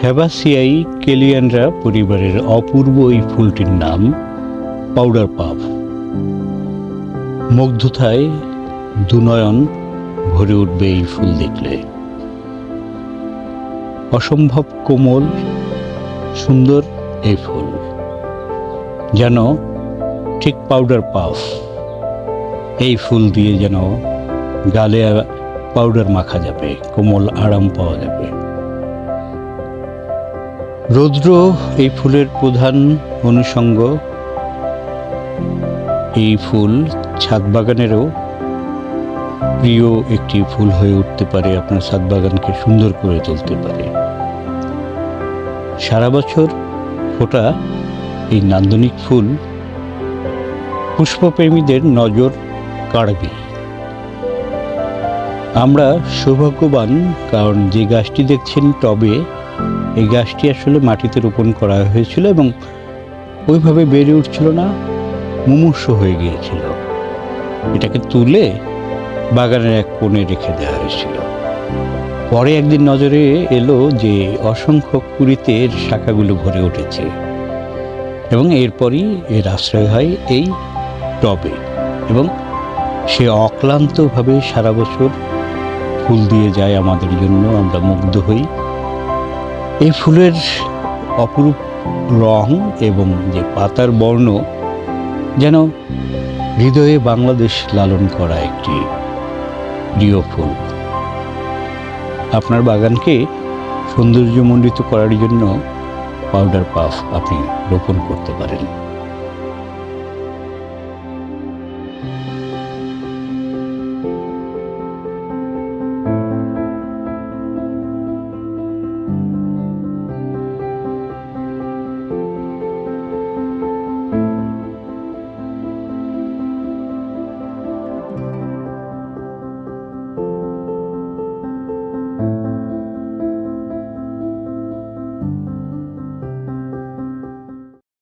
ফ্যাবাসিয়াই কেলিয়ানরা পরিবারের অপূর্ব এই ফুলটির নাম পাউডার পাফ। মুগ্ধতায় দুনয়ন ভরে উঠবে এই ফুল দেখলে। অসম্ভব কোমল, সুন্দর এই ফুল। যেন ঠিক পাউডার পাফ। এই ফুল দিয়ে যেন গালে পাউডার মাখা যাবে, কোমল আরাম পাওয়া যাবে। রৌদ্র, এই ফুলের প্রধান অনুষঙ্গ, এই ফুল ছাদ বাগানেরও প্রিয় একটি ফুল হয়ে উঠতে পারে, আপনার ছাদ বাগানকে সুন্দর করে তুলতে পারে। সারা বছর ফোটা এই নান্দনিক ফুল পুষ্পপ্রেমীদের নজর কাড়বে। আমরা সৌভাগ্যবান, কারণ যে গাছটি দেখছেন টবে এই গাছটি আসলে মাটিতে রোপণ করা হয়েছিল এবং ওইভাবে বেড়ে উঠছিল না, মুমূর্ষ হয়ে গিয়েছিল। এটাকে তুলে বাগানের এক কোণে রেখে দেওয়া হয়েছিল। পরে একদিন নজরে এলো যে অসংখ্য কুড়িতে এর শাখাগুলো ভরে উঠেছে এবং এরপরই এর আশ্রয় হয় এই টবে এবং সে অক্লান্তভাবে সারা বছর ফুল দিয়ে যায় আমাদের জন্য, আমরা মুগ্ধ হই। এই ফুলের অপরূপ রং এবং যে পাতার বর্ণ যেন হৃদয়ে বাংলাদেশ লালন করা একটি প্রিয় ফুল। আপনার বাগানকে সৌন্দর্যমণ্ডিত করার জন্য পাউডার পাফ আপনি রোপণ করতে পারেন।